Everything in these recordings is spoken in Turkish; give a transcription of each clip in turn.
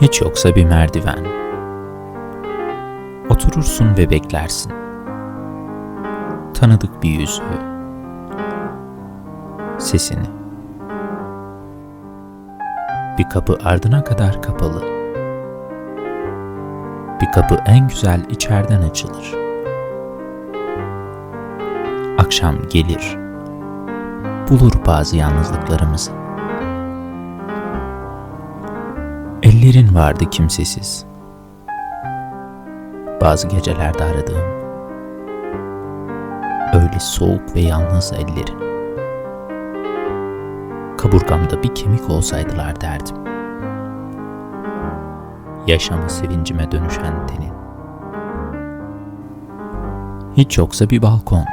Hiç yoksa bir merdiven. Oturursun ve beklersin. Tanıdık bir yüzü. Sesini. Bir kapı ardına kadar kapalı. Bir kapı en güzel içeriden açılır. Akşam gelir. Bulur bazı yalnızlıklarımızı. Ellerin vardı kimsesiz. Bazı gecelerde aradığım. Öyle soğuk ve yalnız ellerin. Kaburgamda bir kemik olsaydılar derdim. Yaşama sevincime dönüşen tenin. Hiç yoksa bir balkon.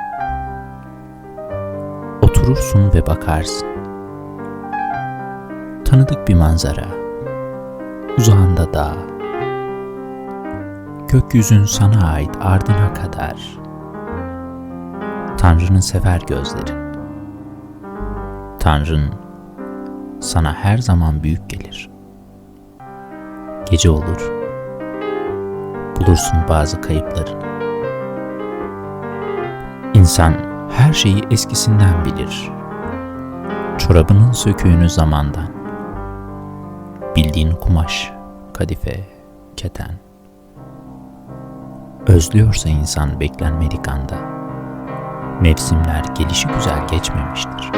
Oturursun ve bakarsın. Tanıdık bir manzara. Uzağında dağ. Gökyüzün sana ait ardına kadar. Tanrı'nın sever gözlerin. Tanrın sana her zaman büyük gelir. Gece olur. Bulursun bazı kayıplarını. İnsan her şeyi eskisinden bilir. Çorabının söküğünü zamandan. Bildiğin kumaş, kadife, keten. Özlüyorsa insan beklenmedik anda. Mevsimler gelişi güzel geçmemiştir.